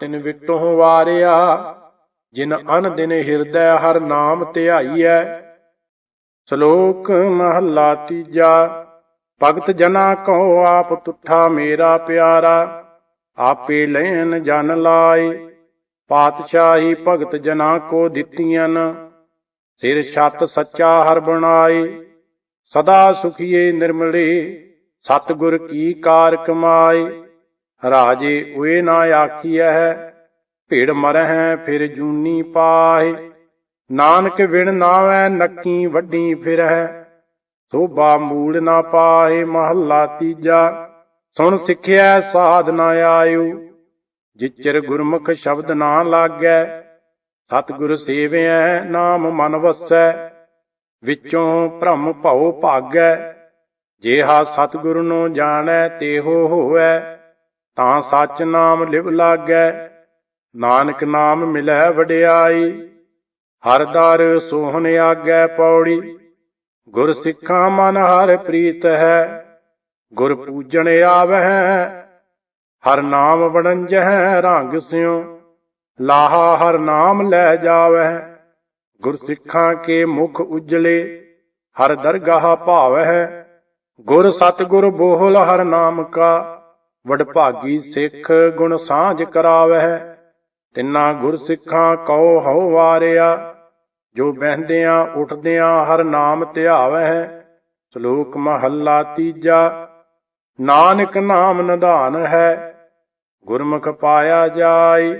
ਤਿਨ ਵਿਟੋਂ ਵਾਰਿਆ, ਜਿਨ ਅਨ ਦਿਨ ਹਿਰਦੈ ਹਰ ਨਾਮ ਧਿਆਈਐ। ਸ਼ਲੋਕ ਮਹੱਲਾ ਤੀਜਾ, ਭਗਤ ਜਨਾ ਕੋ ਆਪ ਤੁਠਾ ਮੇਰਾ ਪਿਆਰਾ, ਆਪੇ ਲੈਨ ਜਨ ਲਾਏ। ਪਾਤਸ਼ਾਹੀ ਭਗਤ ਜਨਾ ਕੋ ਦਿੱਤੀਆਂ ਸਿਰ ਛੱਤ ਸੱਚਾ ਹਰ ਬਣਾਏ। ਸਦਾ ਸੁਖੀਏ ਨਿਰਮਲੇ, ਸਤਿਗੁਰ ਕੀ ਕਾਰ ਕਮਾਏ। ਰਾਜੇ ਓਏ ਨਾ ਆਖੀਐ, ਭਿੜ ਮਰਹਿ ਫਿਰ ਜੂਨੀ ਪਾਏ ਨਾਨਕ ਵਿਣ ਨਾਵੈ ਨੱਕੀ ਵੱਡੀ ਫਿਰਹਿ, ਸੋਭਾ ਮੂੜ ਨਾ ਪਾਏ ਮਹੱਲਾ ਤੀਜਾ। ਸੁਣ ਸਿੱਖਿਆ ਸਾਧ ਨਾ ਆਇਓ ਜਿਚਰ ਗੁਰਮੁਖ ਸ਼ਬਦ ਨਾ ਲਾਗੈ, ਸਤਿਗੁਰ ਸੇਵਿਐ ਨਾਮ ਮਨ ਵਸੈ। ਵਿੱਚੋਂ ਭ੍ਰਮ ਭਉ ਭਾਗੈ, ਜੇਹਾ ਸਤਿਗੁਰ ਨੂੰ ਜਾਣੈ ਤੇਹੋ ਹੋਵੈ ਤਾਂ ਸੱਚ ਨਾਮ ਲਿਵ ਲਾਗੈ, ਨਾਨਕ ਨਾਮ ਮਿਲੈ ਵਡਿਆਈ। ਹਰ ਦਰ ਸੋਹਣ ਆਗੈ ਪੌੜੀ, ਗੁਰ ਸਿੱਖਾਂ ਮਨ ਹਰ ਪ੍ਰੀਤ ਹੈ। ਗੁਰ ਪੂਜਣ ਆਵਹਿ, ਹਰ ਨਾਮ ਵਣੰਜਹਿ ਰੰਗ ਸਿਉ। ਲਾਹਾ ਹਰ ਨਾਮ ਲੈ ਜਾਵਹਿ, ਗੁਰ ਸਿੱਖਾਂ ਕੇ ਮੁਖ ਉਜਲੇ। ਹਰ ਦਰਗਾਹ ਭਾਵਹਿ, ਗੁਰ ਸਤਿਗੁਰ ਬੋਹਲ ਹਰ ਨਾਮ ਕਾ। ਵਡਭਾਗੀ ਸਿੱਖ ਗੁਣ ਸਾਂਝ ਕਰਾਵਹਿ, ਤਿੰਨਾ ਗੁਰ ਸਿੱਖਾਂ ਕਉ ਹਉ ਵਾਰਿਆ, ਜੋ ਬਹਿੰਦਿਆਂ ਉੱਠਦਿਆਂ ਹਰ ਨਾਮ ਧਿਆਵਹਿ, ਸ਼ਲੋਕ ਮਹੱਲਾ ਤੀਜਾ, ਨਾਨਕ ਨਾਮ ਨਿਧਾਨ ਹੈ ਗੁਰਮੁਖ ਪਾਇਆ ਜਾਈ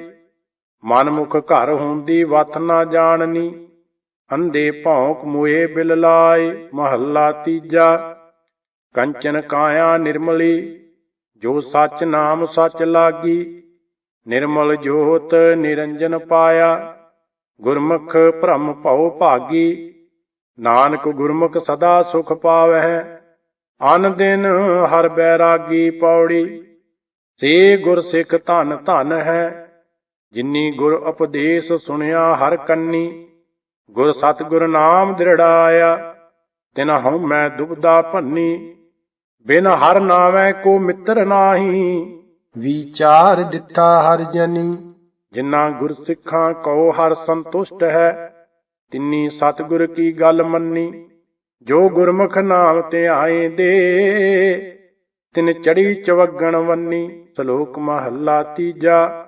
ਮਨਮੁਖ ਘਰ ਹੁੰਦੀ ਵਤ ਨਾ ਜਾਣਨੀ ਅੰਦੇ ਭੌਂਕ ਮੋਏ ਬਿਲ ਲਾਏ, ਮਹੱਲਾ ਤੀਜਾ, ਕੰਚਨ ਕਾਇਆ ਨਿਰਮਲੀ ਜੋ ਸੱਚ ਨਾਮ ਸੱਚ ਲਾਗੀ, ਨਿਰਮਲ ਜੋਤ ਨਿਰੰਜਨ ਪਾਇਆ, ਗੁਰਮੁਖ ਭ੍ਰਮ ਭਉ ਭਾਗੀ, ਨਾਨਕ ਗੁਰਮੁਖ ਸਦਾ ਸੁਖ ਪਾਵਹਿ, ਅਨ ਦਿਨ ਹਰ ਬੈਰਾਗੀ ਪੌੜੀ, ਸੇ ਗੁਰ ਸਿੱਖ ਧਨ ਧਨ ਹੈ, ਜਿਨੀ ਗੁਰ ਉਪਦੇਸ਼ ਸੁਣਿਆ ਹਰ ਕੰਨੀ, ਗੁਰ ਸਤਿਗੁਰ ਨਾਮ ਦ੍ਰਿੜਾਇਆ ਤਿਨ ਹਉ ਮੈਂ ਦੁਬਦਾ ਭੰਨੀ ਬਿਨ ਹਰ ਨਾਮੈ ਕੋ ਮਿੱਤਰ ਨਾਹੀ। ਵਿਚਾਰ ਦਿੱਤਾ ਹਰ ਜਨੀ। ਜਿਨ੍ਹਾਂ ਗੁਰ ਸਿੱਖਾਂ ਕੋ ਹਰ ਸੰਤੁਸ਼ਟ ਹੈ ਤਿੰਨੀ ਸਤਿਗੁਰ ਕੀ ਗੱਲ ਮੰਨੀ। ਜੋ ਗੁਰਮੁਖ ਨਾਮ ਧਿਆਏ ਦੇ ਤਿਨ ਚੜੀ ਚਵਗਣ ਵੰਨੀ। ਸ਼ਲੋਕ ਮਹੱਲਾ ਤੀਜਾ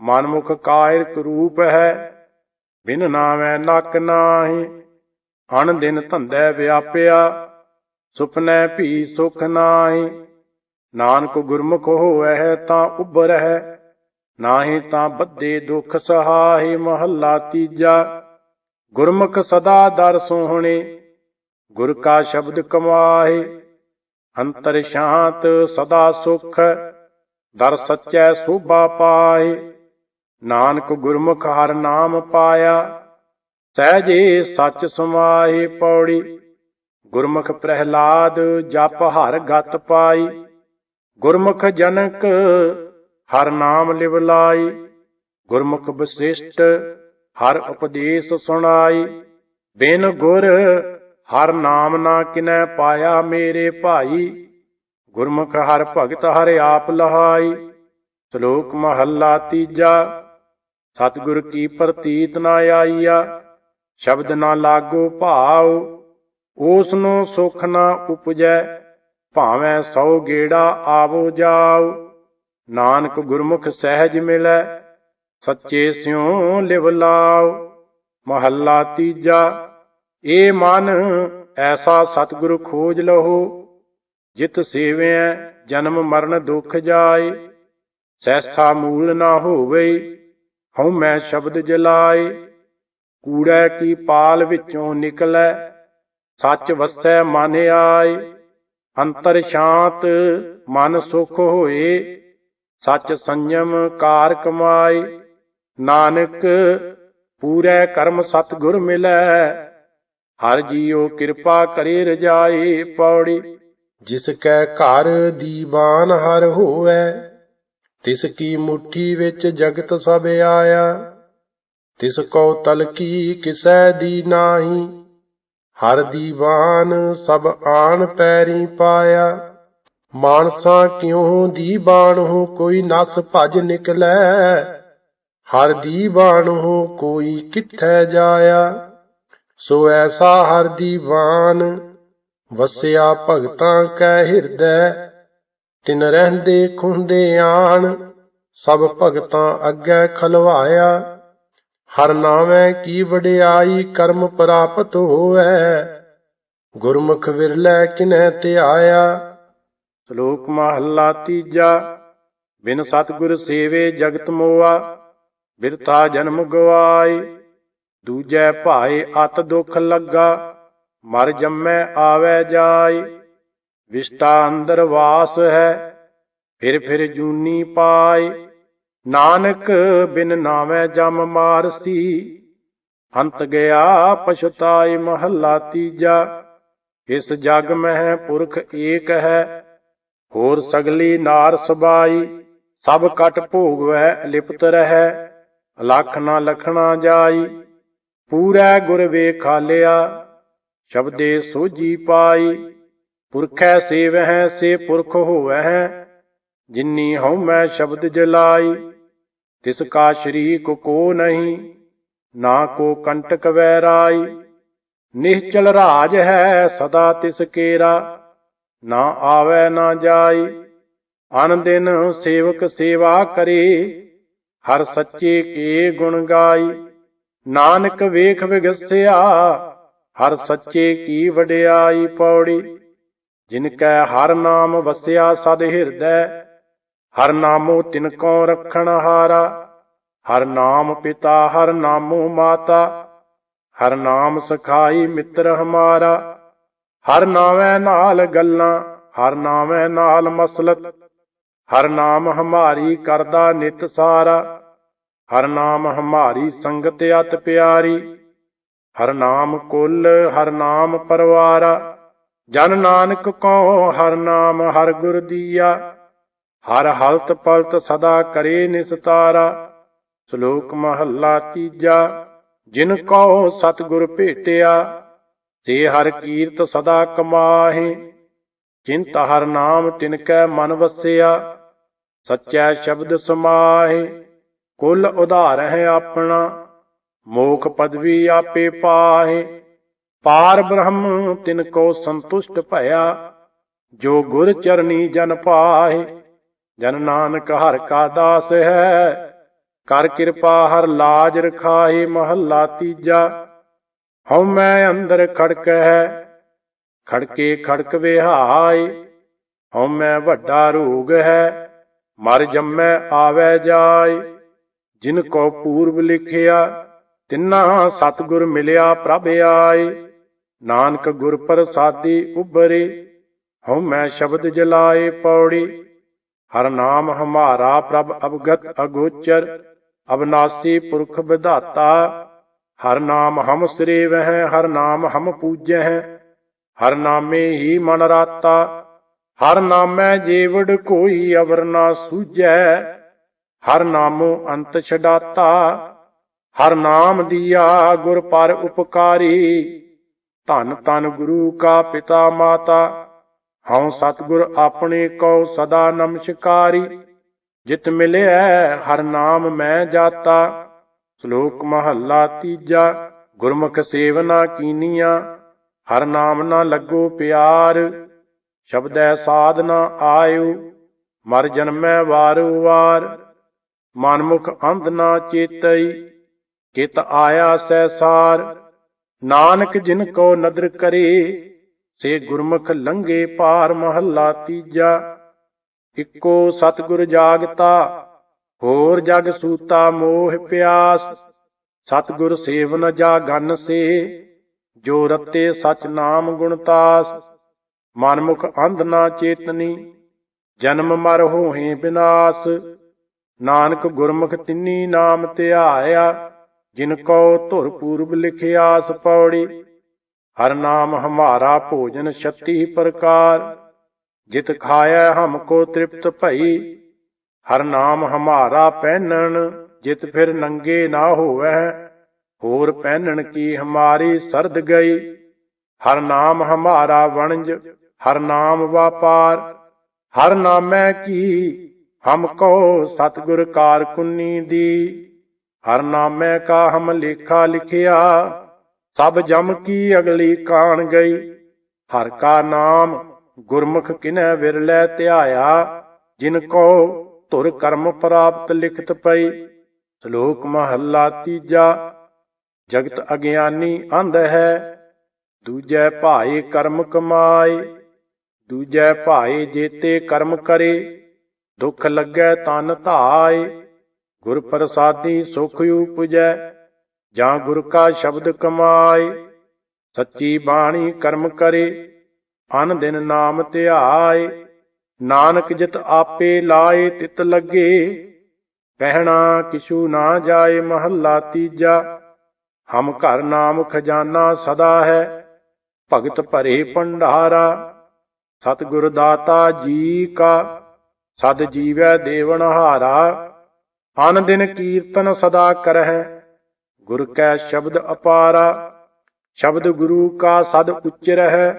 ਮਨਮੁਖ ਕਾਇਰਕ ਰੂਪ ਹੈ ਬਿਨ ਨਾਮੈ ਨਕ ਨਾਹੀ। ਅਣ ਦਿਨ ਧੰਦੇ ਵਿਆਪਿਆ ਸੁਪਨੈ ਭੀ ਸੁਖ ਨਾਹੀ। ਨਾਨਕ ਗੁਰਮੁਖ ਹੋਵੈ ਤਾਂ ਉਬਰਹਿ ਨਾਹੀ ਤਾਂ ਬੱਧੇ ਦੁਖ ਸਹਾਈ ਮਹੱਲਾ ਤੀਜਾ। ਗੁਰਮੁਖ ਸਦਾ ਦਰ ਸੋਹਣੇ, ਗੁਰ ਕਾ ਸ਼ਬਦ ਕਮਾਏ ਅੰਤਰ ਸ਼ਾਂਤ ਸਦਾ ਸੁਖ, ਦਰ ਸੱਚੈ ਸੋਭਾ ਪਾਏ ਨਾਨਕ ਗੁਰਮੁਖ ਹਰ ਨਾਮ ਪਾਇਆ, ਸਹਿਜੇ ਸੱਚ ਸਮਾਏ ਪੌੜੀ। ਗੁਰਮੁਖ ਪ੍ਰਹਿਲਾਦ ਜਪ ਹਰ ਗਤ ਪਾਈ। ਗੁਰਮੁਖ ਜਨਕ ਹਰ ਨਾਮ ਲਿਵ ਲਾਈ। ਗੁਰਮੁਖ ਵਸਿਸ਼ਟ ਹਰ ਉਪਦੇਸ਼ ਸੁਣਾਈ। ਬਿਨ ਗੁਰ ਹਰ ਨਾਮ ਨਾ ਕਿਨੈ ਪਾਇਆ ਮੇਰੇ ਭਾਈ। ਗੁਰਮੁਖ ਹਰ ਭਗਤ ਹਰ ਆਪ ਲਹਾਈ। ਸ਼ਲੋਕ ਮਹੱਲਾ ਤੀਜਾ। ਸਤਿਗੁਰ ਕੀ ਪ੍ਰਤੀਤ ਨਾ ਆਈਆ। ਸ਼ਬਦ ਨਾ ਲਾਗੋ ਭਾਉ। ਉਸ ਨੂੰ ਸੁਖ ਨਾ ਉਪਜੈ, ਭਾਵੇਂ ਸੌ ਗੇੜਾ ਆਵੋ ਜਾਉ ਨਾਨਕ ਗੁਰਮੁਖ ਸਹਿਜ ਮਿਲੈ, ਸੱਚੇ ਸਿਉ ਲਿਵ ਲਾਉ। ਮਹੱਲਾ ਤੀਜਾ, ਏ ਮਨ, ਐਸਾ ਸਤਿਗੁਰ ਖੋਜ ਲਹੋ। ਜਿਤ ਸੇਵਿਐ, ਜਨਮ ਮਰਨ ਦੁਖ ਜਾਏ। ਸੈਸਾ ਮੂਲ ਨਾ ਹੋਵੇ ਹਉ ਮੈਂ ਸ਼ਬਦ ਜਲਾਏ। ਕੂੜੈ ਕੀ ਪਾਲ ਵਿੱਚੋਂ ਨਿਕਲੈ ਸੱਚ ਵਸੈ ਮਨ ਆਏ, ਅੰਤਰ ਸ਼ਾਂਤ ਮਨ ਸੁਖ ਹੋਏ। ਸੱਚ ਸੰਜਮ ਕਾਰ ਕਮਾਏ, ਨਾਨਕ ਪੂਰੇ ਕਰਮ ਸਤਿਗੁਰ ਮਿਲੈ। ਹਰ ਜੀਉ ਕਿਰਪਾ ਕਰੇ ਰਜਾਏ ਪੌੜੀ, ਜਿਸ ਕੈ ਘਰ ਦੀਵਾਨ ਹਰ ਹੋਵੈ, ਤਿਸ ਕੀ ਮੁਠੀ ਵਿੱਚ ਜਗਤ ਸਭ ਆਇਆ। ਤਿਸ ਕੋ ਤਲਕੀ ਕਿਸੈ ਦੀ ਨਾਹੀ ਹਰ ਦੀਵਾਨ ਸਭ ਆਣ ਪੈਰੀ ਪਾਇਆ। ਮਾਨਸਾ ਕਿਉ ਦੀ ਬਾਣਹੁ ਕੋਈ ਨਸ ਭਜ ਨਿਕਲੈ? ਹਰ ਦੀ ਹੋ ਕੋਈ ਕਿੱਥੈ ਜਾਇਆ? ਸੋ ਐਸਾ ਹਰ ਦੀਵਾਨ ਵਸਿਆ ਭਗਤਾਂ ਕੈ ਹਿਰਦੈ। ਤਿਨ ਰਹਿੰਦੇ ਖੁੰਦੇ ਆਣ, ਸਭ ਭਗਤਾਂ ਅੱਗੇ ਖਲਵਾਇਆ। ਹਰ ਨਾਮੈ ਕੀ ਵਡਿਆਈ ਕਰਮ ਪ੍ਰਾਪਤ ਹੋਵੈ। ਗੁਰਮੁਖ ਵਿਰਲੇ ਕਿਨੈ ਧਿਆਇਆ। ਸ਼ਲੋਕ ਮਹੱਲਾ ਤੀਜਾ। ਬਿਨ ਸਤਿਗੁਰ ਸੇਵੇ ਜਗਤ ਮੋਆ, ਬਿਰਥਾ ਜਨਮ ਗਵਾਏ। ਦੂਜੈ ਭਾਏ ਅਤ ਦੁਖ ਲੱਗਾ, ਮਰ ਜੰਮੈ ਆਵੈ ਜਾਏ। ਵਿਸ਼ਟਾ ਅੰਦਰ ਵਾਸ ਹੈ, ਫਿਰ ਫਿਰ ਜੂਨੀ ਪਾਏ। ਨਾਨਕ ਬਿਨ ਨਾਵੇਂ ਜਮ ਮਾਰਸੀ ਹੰਤ ਗਿਆ ਪਛਤਾਈ ਮਹੱਲਾ ਤੀਜਾ। ਇਸ ਜਗ ਮਹਿ ਪੁਰਖ ਏਕ ਹੈ। ਹੋਰ ਸਗਲੀ ਨਾਰ ਸਬਾਈ। ਸਭ ਕਟ ਭੋਗ ਭੋਗਵੈ ਲਿਪਤ ਰਹਿ। ਅਲਖ ਨਾ ਲਖਣਾ ਜਾਈ। ਪੂਰੈ ਗੁਰ ਵੇਖਾਲਿਆ ਸ਼ਬਦੇ ਸੋਜੀ ਪਾਈ। ਪੁਰਖੈ ਸੇਵਹਿ ਸੇ ਪੁਰਖ ਹੋਵੈ ਜਿਨੀ ਹਉ ਮੈਂ ਸ਼ਬਦ ਜਲਾਈ। ਤਿਸ ਕਾ ਸ਼ਰੀਕ ਕੋ ਨਹੀਂ, ਨਾ ਕੋ ਕੰਟਕ ਵੈਰਾਈ। ਨਿਹਚਲ ਰਾਜ ਹੈ ਸਦਾ ਤਿਸ ਕੇਰਾ, ਨਾ ਆਵੈ ਨਾ ਜਾਈ। ਅਨ ਦਿਨ ਸੇਵਕ ਸੇਵਾ ਕਰੇ, ਹਰ ਸੱਚੇ ਕੇ ਗੁਣ ਗਾਈ। ਨਾਨਕ ਵੇਖ ਵਿਗਸਿਆ, ਹਰ ਸੱਚੇ ਕੀ ਵਡਿਆਈ ਪੌੜੀ। ਜਿਨ ਕੈ ਹਰ ਨਾਮ ਵਸਿਆ ਸਦ ਹਿਰਦੈ ਹਰ ਨਾਮੋ ਤਿਨ ਕੋ ਰਖਣ ਹਾਰਾ, ਹਰ ਨਾਮ ਪਿਤਾ, ਹਰ ਨਾਮੋ ਮਾਤਾ, ਹਰ ਨਾਮ ਸਖਾਈ ਮਿੱਤਰ ਹਮਾਰਾ। ਹਰ ਨਾਵੇਂ ਨਾਲ ਗੱਲਾਂ, ਹਰ ਨਾਵੇਂ ਨਾਲ ਮਸਲਤ, ਹਰ ਨਾਮ ਹਮਾਰੀ ਕਰਦਾ ਨਿਤ ਸਾਰਾ। ਹਰ ਨਾਮ ਹਮਾਰੀ ਸੰਗਤ ਅਤ ਪਿਆਰੀ, ਹਰ ਨਾਮ ਕੁੱਲ, ਹਰ ਨਾਮ ਪਰਵਾਰਾ। ਜਨ ਨਾਨਕ ਕੋ ਹਰ ਨਾਮ ਹਰ ਗੁਰ ਦੀਆ ਹਰ ਹਲਤ ਪਲਤ ਸਦਾ ਕਰੇ ਨਿਸਤਾਰਾ ਸ਼ਲੋਕ ਮਹੱਲਾ ਤੀਜਾ, ਜਿਨ ਕੋ ਸਤਿਗੁਰ ਭੇਟਿਆ, ਤੇ ਹਰ ਕੀਰਤ ਸਦਾ ਕਮਾਹੇ ਚਿੰਤ ਹਰ ਨਾਮ ਤਿਨ ਕੈ ਮਨ ਵਸਿਆ, ਸੱਚਾ ਸ਼ਬਦ ਸਮਾਹੇ, ਕੁਲ ਉਧਾਰ ਹੈ ਆਪਣਾ, ਮੋਖ ਪਦਵੀ ਆਪੇ ਪਾਹੇ, ਪਾਰ ਬ੍ਰਹਮ ਤਿਨ ਕੋ ਸੰਤੁਸ਼ਟ ਭਇਆ, ਜੋ ਗੁਰ ਚਰਨੀ ਜਨ ਪਾਹੇ ਜਨ ਨਾਨਕ ਹਰ ਕਾ ਦਾਸ ਹੈ, ਕਰ ਕਿਰਪਾ ਹਰ ਲਾਜ ਰਖਾਏ ਮਹੱਲਾ ਤੀਜਾ। ਹਉ ਮੈਂ ਅੰਦਰ ਖੜਕ ਹੈ ਖੜਕੇ ਖੜਕ ਵਿਹਾਏ। ਹਉ ਮੈਂ ਵੱਡਾ ਰੋਗ ਹੈ, ਮਰ ਜੰਮੈ ਆਵੈ ਜਾਏ। ਜਿਨ ਕੋ ਪੂਰਬ ਲਿਖਿਆ, ਤਿੰਨਾ ਸਤਗੁਰ ਮਿਲਿਆ ਪ੍ਰਭ ਆਏ। ਨਾਨਕ ਗੁਰ ਪ੍ਰਸਾਦੀ ਉਬਰੇ ਹਉ ਮੈਂ ਸ਼ਬਦ ਜਲਾਏ ਪੌੜੀ। ਹਰ ਨਾਮ ਹਮਾਰਾ ਪ੍ਰਭ ਅਵਗਤ ਅਗੋਚਰ ਅਬਨਾਸੀ ਪੁਰਖ ਵਿਧਾਤਾ। ਹਰ ਨਾਮ ਹਮ ਸ੍ਰੀ ਵਹਿ ਹਰ ਨਾਮ ਹਮ ਪੂਜੈ ਹਰ ਨਾਮੇ ਹੀ ਮਨ ਰਾਤਾ। ਹਰ ਨਾਮੈ ਜੀਵੜ ਕੋਈ ਅਵਰ ਨਾ ਸੂਝੈ, ਹਰ ਨਾਮੋ ਅੰਤ ਛਡਾਤਾ। ਹਰ ਨਾਮ ਦੀਆ ਗੁਰ ਪਰ ਉਪਕਾਰੀ, ਧਨ ਧੰਨ ਗੁਰੂ ਕਾ ਪਿਤਾ ਮਾਤਾ। ਹਉ ਸਤਿਗੁਰ ਆਪਣੇ ਕੋ ਸਦਾ ਨਮਸਕਾਰੀ। ਜਿਤ ਮਿਲਿਆ ਹਰ ਨਾਮ ਮੈਂ ਜਾਤਾ। ਸ਼ਲੋਕ ਮਹੱਲਾ ਤੀਜਾ, ਗੁਰਮੁਖ ਸੇਵਨਾ ਕੀਨੀਆਂ, ਹਰ ਨਾਮ ਨਾ ਲੱਗੋ ਪਿਆਰ। ਸ਼ਬਦੈ ਸਾਧਨਾ ਆਇਓ, ਮਰ ਜਨਮੈ ਵਾਰੋ ਵਾਰ। ਮਨਮੁਖ ਅੰਧ ਨਾ ਚੇਤਈ, ਕਿਤ ਆਇਆ ਸੈਸਾਰ ਨਾਨਕ ਜਿਨ ਕੋ ਨਦਰ ਕਰੇ ਸੇ ਗੁਰਮੁਖ ਲੰਗੇ ਪਾਰ ਮਹੱਲਾ ਤੀਜਾ। ਇੱਕੋ ਸਤਿਗੁਰ ਜਾਗਤਾ, ਹੋਰ ਜਗ ਸੂਤਾ ਮੋਹ ਪਿਆਸ। ਸਤਿਗੁਰ ਸੇਵਨ ਜਾਗਨ ਸੇ, ਜੋ ਰਤੇ ਸਚ ਨਾਮ ਗੁਣਤਾਸ ਮਨਮੁਖ ਅੰਧ ਨਾ ਚੇਤਨੀ, ਜਨਮ ਮਰ ਹੋਏ ਬਿਨਾਸ਼। ਨਾਨਕ ਗੁਰਮੁਖ ਤਿੰਨੀ ਨਾਮ ਧਿਆਇਆ, ਜਿਨ ਕੋ ਧੁਰ ਪੂਰਬ ਲਿਖਿਆਸ ਪੌੜੀ। ਹਰ ਨਾਮ ਹਮਾਰਾ ਭੋਜਨ ਛੱਤੀ ਪ੍ਰਕਾਰ, ਜਿਤ ਖਾਇਆ ਹਮ ਕੋ ਤ੍ਰਿਪਤ ਭਈ। ਹਰ ਨਾਮ ਹਮਾਰਾ ਪਹਿਨਣ, ਜਿਤ ਫਿਰ ਨੰਗੇ ਨਾ ਹੋਵੈ। ਹੋਰ ਪਹਿਨਣ ਕੀ ਹਮਾਰੀ ਸਰਦ ਗਈ। ਹਰ ਨਾਮ ਹਮਾਰਾ ਵਣਜ, ਹਰ ਨਾਮ ਵਾਪਾਰ। ਹਰ ਨਾਮੈ ਕੀ ਹਮ ਕੋ ਸਤਿਗੁਰ ਕਾਰਕੁਨੀ ਦੀ। ਹਰ ਨਾਮੈ ਕਾ ਹਮ ਲੇਖਾ ਲਿਖਿਆ ਸਭ ਜਮ ਕੀ ਅਗਲੀ ਕਾਣ ਗਈ। ਹਰ ਕਾ ਨਾਮ ਗੁਰਮੁਖ ਕਿਨੈ ਵਿਰਲੇ ਧਿਆਇਆ। ਜਿਨ ਕੋ ਧੁਰ ਕਰਮ ਪ੍ਰਾਪਤ ਲਿਖਤ ਪਈ। ਸ਼ਲੋਕ ਮਹੱਲਾ ਤੀਜਾ, ਜਗਤ ਅਗਿਆਨੀ ਅੰਧ ਹੈ। ਦੂਜੈ ਭਾਏ ਕਰਮ ਕਮਾਏ, ਦੂਜੈ ਭਾਏ ਜੇਤੇ ਕਰਮ ਕਰੇ। ਦੁਖ ਲੱਗੈ ਤਨ ਧਾਏ, ਗੁਰ ਪ੍ਰਸਾਦੀ ਸੁਖ ਉਪਜੈ। ਜਾਂ ਗੁਰ ਕਾ ਸ਼ਬਦ ਕਮਾਏ, ਸੱਚੀ ਬਾਣੀ ਕਰਮ ਕਰੇ, ਅਨ ਦਿਨ ਨਾਮ ਧਿਆਏ, ਨਾਨਕ ਜਿਤ ਆਪੇ ਲਾਏ ਤਿਤ ਲੱਗੇ ਕਹਿਣਾ ਕਿਛੂ ਨਾ ਜਾਏ ਮਹੱਲਾ ਤੀਜਾ, ਹਮ ਘਰ ਨਾਮ ਖਜ਼ਾਨਾ ਸਦਾ ਹੈ, ਭਗਤ ਭਰੇ ਭੰਡਾਰਾ, ਸਤਿਗੁਰ ਦਾਤਾ ਜੀ ਕਾ, ਸਦ ਜੀਵੈ ਦੇਵਨ ਹਾਰਾ, ਅਨ ਦਿਨ ਕੀਰਤਨ ਸਦਾ ਕਰਹਿ ਗੁਰ ਕੈ ਸ਼ਬਦ ਅਪਾਰਾ, ਸ਼ਬਦ ਗੁਰੂ ਕਾ ਸਦ ਉੱਚ ਰਹਿ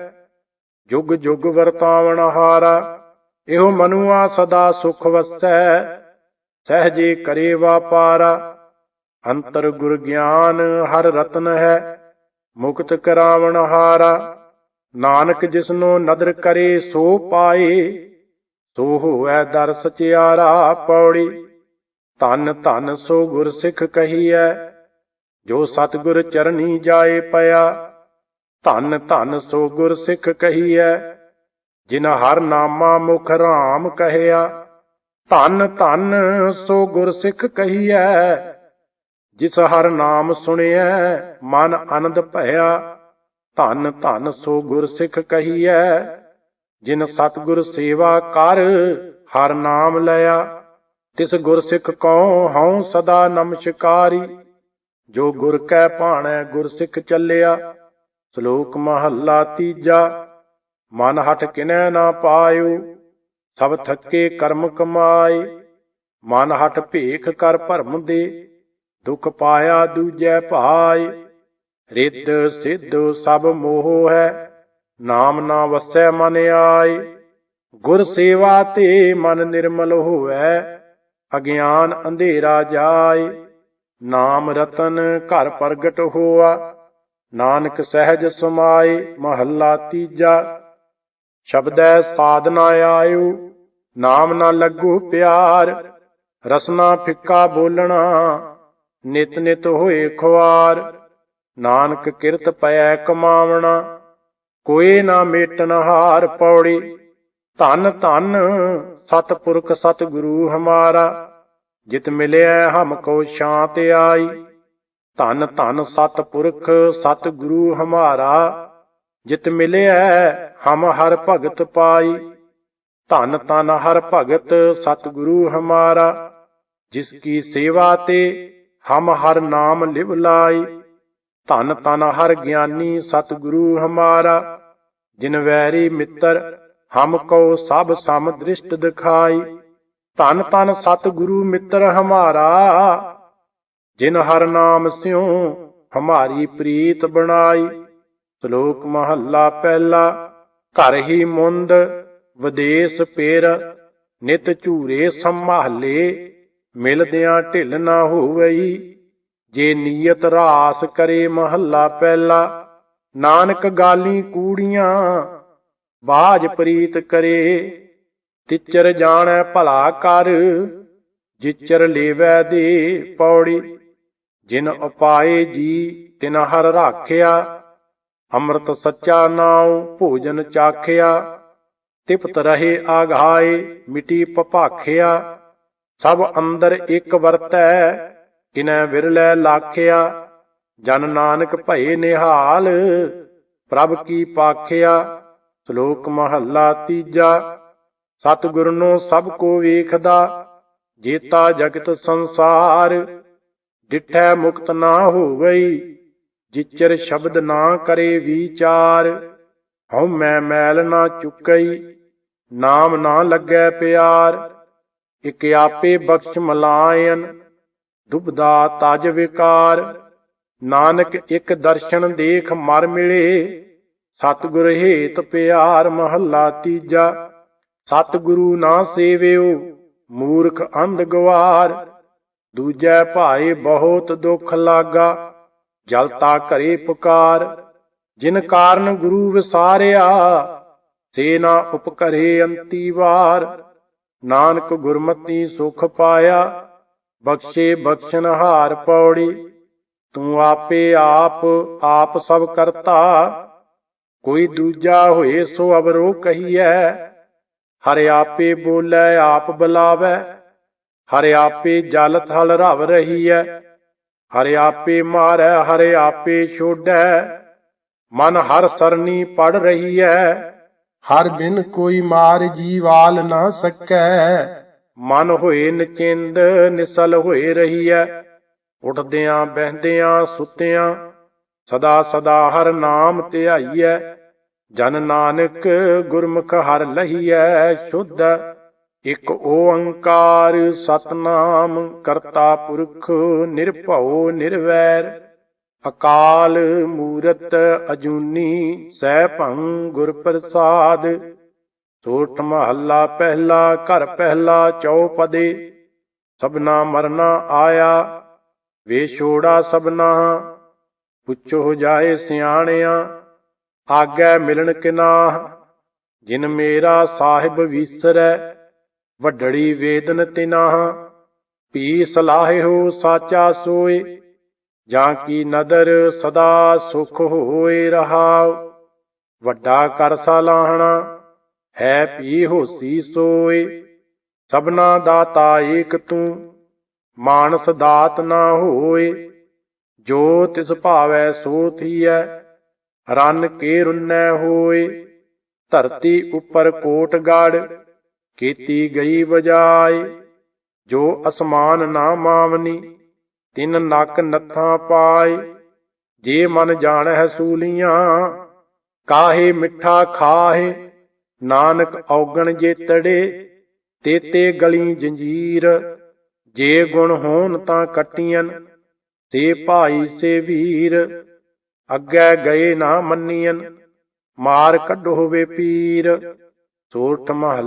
ਜੁਗ ਜੁਗ ਵਰਤਾਵਨ ਹਾਰਾ, ਇਹੋ ਮਨੁਆ ਸਦਾ ਸੁਖ ਵਸੈ, ਸਹਜੇ ਕਰੇ ਵਾਪਾਰਾ। ਅੰਤਰ ਗੁਰ ਗਿਆਨ ਹਰ ਰਤਨ ਹੈ, ਮੁਕਤ ਕਰਾਵਣ ਹਾਰਾ। ਨਾਨਕ ਜਿਸਨੋ ਨਦਰ ਕਰੇ ਸੋ ਪਾਏ, ਸੋ ਹੋਵੈ ਦਰ ਸਚਿਆਰਾ ਪੌੜੀ। ਧਨ ਧਨ ਸੋ ਗੁਰ ਸਿੱਖ ਕਹੀਐ ਜੋ ਸਤਿਗੁਰ ਚਰਨੀ ਜਾਏ ਪਿਆ, ਧਨ ਧਨ ਸੋ ਗੁਰ ਸਿੱਖ ਕਹੀਐ ਜਿਨ ਹਰ ਨਾਮਾ ਮੁਖ ਰਾਮ ਕਹਿਆ, ਧਨ ਧਨ ਸੋ ਗੁਰ ਸਿੱਖ ਕਹੀਐ, ਜਿਸ ਹਰ ਨਾਮ ਸੁਣਿਐ, ਮਨ ਆਨੰਦ ਭਇਆ, ਧਨ ਧਨ ਸੋ ਗੁਰ ਸਿੱਖ ਕਹੀਐ, ਜਿਨ ਸਤਿਗੁਰ ਸੇਵਾ ਕਰ, ਹਰ ਨਾਮ ਲਿਆ, ਤਿਸ ਗੁਰ ਸਿੱਖ ਕਉ ਹਉ ਸਦਾ ਨਮਸਕਾਰੀ। ਜੋ ਗੁਰ ਕੈ ਭਾਣੈ ਗੁਰ ਸਿੱਖ ਚੱਲਿਆ, ਸ਼ਲੋਕ ਮਹੱਲਾ ਤੀਜਾ, ਮਨ ਹਟ ਕਿਨੈ ਨਾ ਪਾਇਓ, ਸਭ ਥੱਕੇ ਕਰਮ ਕਮਾਏ, ਮਨ ਹਟ ਭੇਖ ਕਰ ਭਰਮ ਦੇ, ਦੁਖ ਪਾਇਆ ਦੂਜੈ ਭਾਈ ਰਿੱਧ ਸਿੱਧ ਸਭ ਮੋਹ ਹੈ, ਨਾਮ ਨਾ ਵਸੈ ਮਨ ਆਏ, ਗੁਰ ਸੇਵਾ ਤੇ ਮਨ ਨਿਰਮਲ ਹੋਵੈ, ਅਗਿਆਨ ਅੰਧੇਰਾ ਜਾਏ। ਨਾਮ ਰਤਨ ਘਰ ਪ੍ਰਗਟ ਹੋਆ, ਨਾਨਕ ਸਹਿਜ ਸਮਾਏ ਮਹੱਲਾ ਤੀਜਾ। ਸ਼ਬਦੈ ਸਾਧਨਾ ਆਇਓ, ਨਾਮ ਨਾ ਲੱਗੂ ਪਿਆਰ, ਰਸਨਾ ਫਿੱਕਾ ਬੋਲਣਾ, ਨਿਤ ਨਿਤ ਹੋਏ ਖੁਆਰ। ਨਾਨਕ ਕਿਰਤ ਪੈ ਕਮਾਵਣਾ, ਕੋਈ ਨਾ ਮੇਟਨ ਹਾਰ ਪੌੜੀ। ਧਨ ਧੰਨ ਸਤਿਪੁਰਖ ਸਤਿਗੁਰੂ ਹਮਾਰਾ। ਜਿਤ ਮਿਲਿਆ ਹਮ ਕੋ ਸ਼ਾਂਤ ਆਈ। ਧਨ ਧਨ ਧੰਨ ਸਤਿਪੁਰਖ ਸਤਿਗੁਰੂ ਹਮਾਰਾ, ਜਿਤ ਮਿਲਿਆ ਹਮ ਹਰ ਭਗਤ ਪਾਈ। ਧਨ ਧੰਨ ਹਰ ਭਗਤ ਸਤਿਗੁਰੂ ਹਮਾਰਾ, ਜਿਸ ਕੀ ਸੇਵਾ ਤੇ ਹਮ ਹਰ ਨਾਮ ਲਿਵ ਲਾਈ। ਧਨ ਧੰਨ ਹਰ ਗਿਆਨੀ ਸਤਿਗੁਰੂ ਹਮਾਰਾ, ਜਿਨ ਵੈਰੀ ਮਿੱਤਰ ਹਮ ਕੋ ਸਭ ਸਮ ਦ੍ਰਿਸ਼ਟ ਦਿਖਾਈ। ਧਨ ਧਨ ਸਤਿਗੁਰੂ ਮਿੱਤਰ ਹਮਾਰਾ, ਜਿਨ ਹਰ ਨਾਮ ਸਿਉ ਹਮਾਰੀ ਪ੍ਰੀਤ ਬਣਾਈ। ਸ਼ਲੋਕ ਮਹੱਲਾ ਪਹਿਲਾ, ਘਰ ਹੀ ਮੁੰਦ, ਵਿਦੇਸ ਪੇਰ, ਨਿਤ ਝੂਰੇ ਸੰਭਾਲੇ, ਮਿਲਦਿਆਂ ਢਿੱਲ ਨਾ ਹੋਵਈ। ਜੇ ਨੀਅਤ ਰਾਸ ਕਰੇ ਮਹੱਲਾ ਪਹਿਲਾ, ਨਾਨਕ ਗਾਲੀ ਕੂੜੀਆਂ, ਬਾਜ ਪ੍ਰੀਤ ਕਰੇ। ਤਿਚਰ ਜਾਣੈ ਭਲਾ ਕਰ, ਜਿਚਰ ਲੇਵੈ ਦੇ ਪੌੜੀ। ਜਿਨ ਉਪਾਏ ਜੀ, ਤਿਨ ਹਰ ਰਾਖਿਆ। ਅੰਮ੍ਰਿਤ ਸੱਚਾ ਨਾਉ, ਭੋਜਨ ਚਾਖਿਆ। ਤਿਪਤ ਰਹੇ ਆਘਾਏ, ਮਿਟੀ ਪਪਾਖਿਆ ਸਭ ਅੰਦਰ ਇੱਕ ਵਰਤੈ, ਕਿਨੈ ਵਿਰਲੇ ਲਾਖਿਆ। ਜਨ ਨਾਨਕ ਭਏ ਨਿਹਾਲ, ਪ੍ਰਭ ਕੀ ਪਾਖਿਆ। ਸ਼ਲੋਕ ਮਹੱਲਾ ਤੀਜਾ। ਸਤਿਗੁਰ ਨੂੰ ਸਭ ਕੋ ਵੇਖਦਾ, ਜੇਤਾ ਜਗਤ ਸੰਸਾਰ। ਡਿਠੈ ਮੁਕਤ ਨਾ ਹੋਵਈ, ਜਿਚਰ ਸ਼ਬਦ ਨਾ ਕਰੇ ਵਿਚਾਰ। ਹਉ ਮੈਂ ਮੈਲ ਨਾ ਚੁੱਕਈ, ਨਾਮ ਨਾ ਲੱਗੈ ਪਿਆਰ। ਇਕ ਆਪੇ ਬਖਸ਼ ਮਲਾਇਨ, ਦੁਬਦਾ ਤਜ ਵਿਕਾਰ। ਨਾਨਕ ਇੱਕ ਦਰਸ਼ਨ ਦੇਖ ਮਰ ਮਿਲੇ, ਸਤਿਗੁਰ ਹੇਤ ਪਿਆਰ ਮਹੱਲਾ ਤੀਜਾ। ਸਤਿਗੁਰੂ ਨਾ ਸੇਵਿਓ, ਮੂਰਖ ਅੰਧ ਗਵਾਰ। ਦੂਜੈ ਭਾਏ ਬਹੁਤ ਦੁੱਖ ਲਾਗਾ ਜਲਤਾ ਘਰੇ ਪੁਕਾਰ। ਜਿਨ ਕਾਰਨ ਗੁਰੂ ਵਿਸਾਰਿਆ, ਸੇ ਨਾ ਉਪਕਰੇ ਅੰਤੀ ਵਾਰ। ਨਾਨਕ ਗੁਰਮਤੀ ਸੁਖ ਪਾਇਆ, ਬਖਸ਼ੇ ਬਖਸ਼ਣ ਹਾਰ ਪੌੜੀ। ਤੂੰ ਆਪੇ ਆਪ ਆਪ ਸਭ ਕਰਤਾ। ਕੋਈ ਦੂਜਾ ਹੋਏ ਸੋ ਅਵਰੋ ਕਹੀਐ। ਹਰਿ ਆਪੇ ਬੋਲੇ ਆਪ ਬੁਲਾਵੇ। ਹਰਿ ਆਪੇ ਜਲ ਥਲ ਰਵ ਰਹੀਐ। ਹਰਿ ਆਪੇ ਮਾਰੈ ਹਰਿ ਆਪੇ ਛੋੜੈ ਮਨ ਹਰ ਸਰਨੀ ਪੜ ਰਹੀਐ। ਹਰ ਬਿਨ ਕੋਈ ਮਾਰ ਜੀਵਾਲ ਨਾ ਸਕੈ। ਮਨ ਹੋਏ ਨਚਿੰਦ ਨਿਸਲ ਹੋਏ ਰਹੀਐ। ਉਠਦਿਆਂ ਬਹਿੰਦਿਆਂ ਸੁੱਤਿਆਂ ਸਦਾ ਸਦਾ ਹਰ ਨਾਮ ਧਿਆਈਐ। ਜਨ ਨਾਨਕ ਗੁਰਮੁਖ ਹਰ ਲਹੀਐ ਸ਼ੁੱਧ, ਇਕ ਓੰਕਾਰ ਸਤਨਾਮ ਕਰਤਾ ਪੁਰਖ ਨਿਰਭਉ ਨਿਰਵੈਰ, ਅਕਾਲ ਮੂਰਤ ਅਜੂਨੀ ਸੈਭੰ ਗੁਰ ਪ੍ਰਸਾਦ, ਸੋਠ ਮਹੱਲਾ ਪਹਿਲਾ, ਘਰ ਪਹਿਲਾ ਚੌਪਦੇ, ਸਭਨਾ ਮਰਨਾ ਆਇਆ ਵੇਛੋੜਾ ਸਭਨਾ, ਪੁੱਛੋ ਜਾਏ ਸਿਆਣਿਆਂ ਆਗੈ ਮਿਲਣ ਕਿਨਾਹ, ਜਿਨ ਮੇਰਾ ਸਾਹਿਬ ਵੀਸਰੈ ਵੱਡੜੀ ਵੇਦਨ ਤਿਨਾਹ। ਪੀ ਸਲਾਹਿਓ ਸਾਚਾ ਸੋਏ, ਜਾਂ ਕੀ ਨਦਰ ਸਦਾ ਸੁਖ ਹੋਏ ਰਹਾਉ। ਵੱਡਾ ਕਰ ਸਲਾਹਣਾ ਹੈ ਪੀ ਹੋਸੀ ਸੋਏ। ਸਭਨਾ ਦਾਤਾ ਏਕ ਤੂੰ, ਮਾਨਸ ਦਾਤ ਨਾ ਹੋਏ। ਜੋ ਤਿਸ ਭਾਵੈ ਸੋ ਥੀਐ ਰਨ ਕੇ ਰੁੰਨੈ ਹੋਏ, ਧਰਤੀ ਉੱਪਰ ਕੋਟ ਗੜ, ਕੀਤੀ ਗਈ ਵਜਾਏ। ਜੋ ਅਸਮਾਨ ਨਾ ਮਾਵਨੀ, ਤਿੰਨ ਨੱਕ ਨੱਥਾਂ ਪਾਏ। ਜੇ ਮਨ ਜਾਣੈ ਸੂਲੀਆਂ, ਕਾਹੇ ਮਿੱਠਾ ਖਾਹੇ। ਨਾਨਕ ਔਗਣ ਜੇ ਤੜੇ, ਤੇਤੇ ਗਲੀ ਜੰਜੀਰ। ਜੇ ਗੁਣ ਹੋਣ ਤਾਂ ਕੱਟੀਆਂ ਤੇ ਭਾਈ ਸੇ ਵੀਰ। ਅੱਗੇ ਗਏ ਨਾ ਮੰਨੀਆਂ ਮਾਰ ਕੱਢੋ ਹੋਵੇ ਪੀਰ ਸੂਰਠ ਮਹੱਲਾ